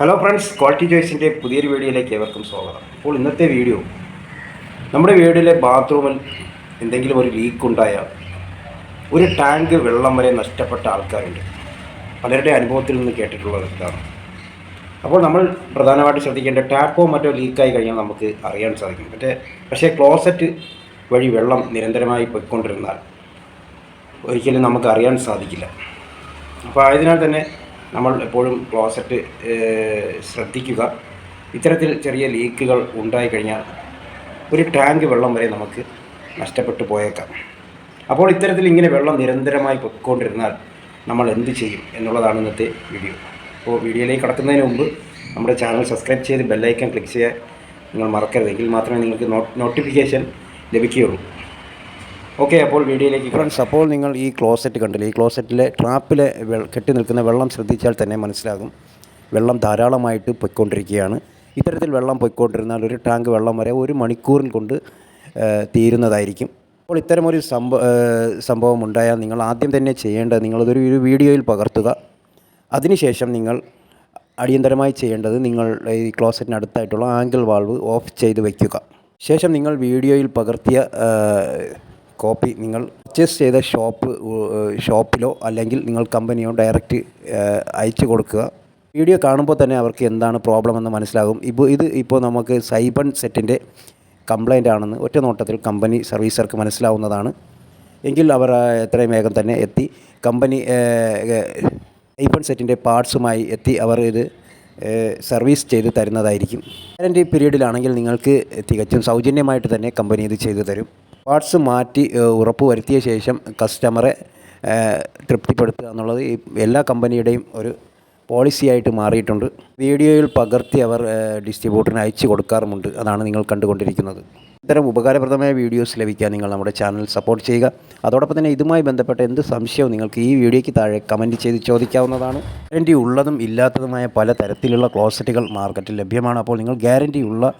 Hello friends quality ചോയ്സിന്റെ പുതിയൊരു വീഡിയോയിലേക്ക് ഏവർക്കും സ്വാഗതം. അപ്പോൾ ഇന്നത്തെ വീഡിയോ നമ്മുടെ വീടിലെ ബാത്റൂമിൽ എന്തെങ്കിലും ഒരു ലീക്ക് ഉണ്ടായാൽ ഒരു ടാങ്ക് വെള്ളം വരെ നഷ്ടപ്പെട്ട ആൾക്കാരുണ്ട്. പലരുടെ അനുഭവത്തിൽ നിന്ന് കേട്ടിട്ടുള്ളത് ഇതാണ്. അപ്പോൾ നമ്മൾ പ്രധാനമായിട്ട് ശ്രദ്ധിക്കേണ്ട ടാപ്പോ മറ്റോ ലീക്കായി കഴിഞ്ഞാൽ നമുക്ക് അറിയാൻ സാധിക്കും. മറ്റേ പക്ഷേ ക്ലോസറ്റ് വഴി വെള്ളം നിരന്തരമായി പോയിക്കൊണ്ടിരുന്നാൽ ഒരിക്കലും നമുക്ക് അറിയാൻ സാധിക്കില്ല. അപ്പോൾ ആയതിനാൽ തന്നെ നമ്മൾ എപ്പോഴും ക്ലോസറ്റ് ശ്രദ്ധിക്കുക. ഇത്തരത്തിൽ ചെറിയ ലീക്കുകൾ ഉണ്ടായി കഴിഞ്ഞാൽ ഒരു ടാങ്ക് വെള്ളം വരെ നമുക്ക് നഷ്ടപ്പെട്ടു പോയേക്കാം. അപ്പോൾ ഇത്തരത്തിൽ ഇങ്ങനെ വെള്ളം നിരന്തരമായി പൊയ്ക്കൊണ്ടിരുന്നാൽ നമ്മൾ എന്ത് ചെയ്യും എന്നുള്ളതാണ് ഇന്നത്തെ വീഡിയോ. അപ്പോൾ വീഡിയോയിലേക്ക് കടക്കുന്നതിന് മുമ്പ് നമ്മുടെ ചാനൽ സബ്സ്ക്രൈബ് ചെയ്ത് ബെല്ലൈക്കൺ ക്ലിക്ക് ചെയ്യാൻ നിങ്ങൾ മറക്കരുത്. എങ്കിൽ മാത്രമേ നിങ്ങൾക്ക് നോട്ടിഫിക്കേഷൻ ലഭിക്കുകയുള്ളൂ. ഓക്കെ അപ്പോൾ വീഡിയോയിലേക്ക് ഫ്രണ്ട്സ് അപ്പോൾ നിങ്ങൾ ഈ ക്ലോസറ്റ് കണ്ടില്ലേ? ഈ ക്ലോസറ്റിലെ ട്രാപ്പിലെ കെട്ടി നിൽക്കുന്ന വെള്ളം ശ്രദ്ധിച്ചാൽ തന്നെ മനസ്സിലാകും. വെള്ളം ധാരാളമായിട്ട് പൊയ്ക്കൊണ്ടിരിക്കുകയാണ്. ഇത്തരത്തിൽ വെള്ളം പൊയ്ക്കൊണ്ടിരുന്നാൽ ഒരു ടാങ്ക് വെള്ളം വരെ ഒരു മണിക്കൂറിൽ കൊണ്ട് തീരുന്നതായിരിക്കും. അപ്പോൾ ഇത്തരമൊരു സംഭ സംഭവം ഉണ്ടായാൽ നിങ്ങൾ ആദ്യം തന്നെ ചെയ്യേണ്ടത് നിങ്ങളതൊരു ഒരു വീഡിയോയിൽ പകർത്തുക. അതിനുശേഷം നിങ്ങൾ അടിയന്തരമായി ചെയ്യേണ്ടത് നിങ്ങൾ ഈ ക്ലോസറ്റിനടുത്തായിട്ടുള്ള ആംഗിൾ വാൾവ് ഓഫ് ചെയ്ത് വയ്ക്കുക ശേഷം നിങ്ങൾ വീഡിയോയിൽ പകർത്തിയ കോപ്പി നിങ്ങൾ പർച്ചേസ് ചെയ്ത ഷോപ്പ് ഷോപ്പിലോ അല്ലെങ്കിൽ നിങ്ങൾ കമ്പനിയോ ഡയറക്റ്റ് അയച്ചു കൊടുക്കുക. വീഡിയോ കാണുമ്പോൾ തന്നെ അവർക്ക് എന്താണ് പ്രോബ്ലം എന്ന് മനസ്സിലാകും. ഇപ്പോൾ ഇത് ഇപ്പോൾ നമുക്ക് സൈബൺ സെറ്റിന്റെ കംപ്ലൈന്റ് ആണെന്ന് ഒറ്റ നോട്ടത്തിൽ കമ്പനി സർവീസർക്ക് മനസ്സിലാവുന്നതാണ്. എങ്കിൽ അവർ എത്രയും വേഗം തന്നെ എത്തി. കമ്പനി സൈബൺ സെറ്റിന്റെ പാർട്സുമായി എത്തി. അവർ ഇത് സർവീസ് ചെയ്ത് തരുന്നതായിരിക്കും. ഗ്യാരന്റി പീരീഡിലാണെങ്കിൽ നിങ്ങൾക്ക് തികച്ചും സൗജന്യമായിട്ട് തന്നെ കമ്പനി ഇത് ചെയ്തു തരും. പാർട്സ് മാറ്റി ഉറപ്പ് വരുത്തിയ ശേഷം കസ്റ്റമറെ തൃപ്തിപ്പെടുത്തുക എന്നുള്ളത് ഈ എല്ലാ കമ്പനിയുടെയും ഒരു പോളിസിയായിട്ട് മാറിയിട്ടുണ്ട്. വീഡിയോയിൽ പകർത്തി അവർ ഡിസ്ട്രിബ്യൂട്ടറിന് അയച്ചു കൊടുക്കാറുമുണ്ട്. അതാണ് നിങ്ങൾ കണ്ടുകൊണ്ടിരിക്കുന്നത്. ഇത്തരം ഉപകാരപ്രദമായ വീഡിയോസ് ലഭിക്കാൻ നിങ്ങൾ നമ്മുടെ ചാനൽ സപ്പോർട്ട് ചെയ്യുക. അതോടൊപ്പം തന്നെ ഇതുമായി ബന്ധപ്പെട്ട എന്ത് സംശയവും നിങ്ങൾക്ക് ഈ വീഡിയോയ്ക്ക് താഴെ കമന്റ് ചെയ്ത് ചോദിക്കാവുന്നതാണ്. ഗ്യാരന്റി ഉള്ളതും ഇല്ലാത്തതുമായ പല തരത്തിലുള്ള ക്ലോസറ്റുകൾ മാർക്കറ്റിൽ ലഭ്യമാണ്. അപ്പോൾ നിങ്ങൾ ഗ്യാരന്റി ഉള്ള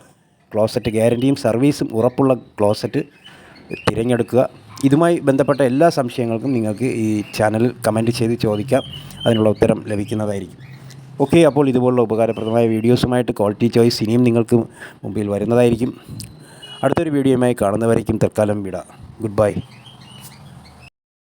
ക്ലോസറ്റ് ഗ്യാരന്റിയും സർവീസും ഉറപ്പുള്ള ക്ലോസറ്റ് തിരഞ്ഞെടുക്കുക. ഇതുമായി ബന്ധപ്പെട്ട എല്ലാ സംശയങ്ങൾക്കും നിങ്ങൾക്ക് ഈ ചാനലിൽ കമന്റ് ചെയ്ത് ചോദിക്കാം. അതിനുള്ള ഉത്തരം ലഭിക്കുന്നതായിരിക്കും. ഓക്കെ അപ്പോൾ ഇതുപോലുള്ള ഉപകാരപ്രദമായ വീഡിയോസുമായിട്ട് ക്വാളിറ്റി ചോയ്സ് ഇനിയും നിങ്ങൾക്ക് മുമ്പിൽ വരുന്നതായിരിക്കും. അടുത്തൊരു വീഡിയോയുമായി കാണുന്നവരേക്കും തൽക്കാലം വിട. Good bye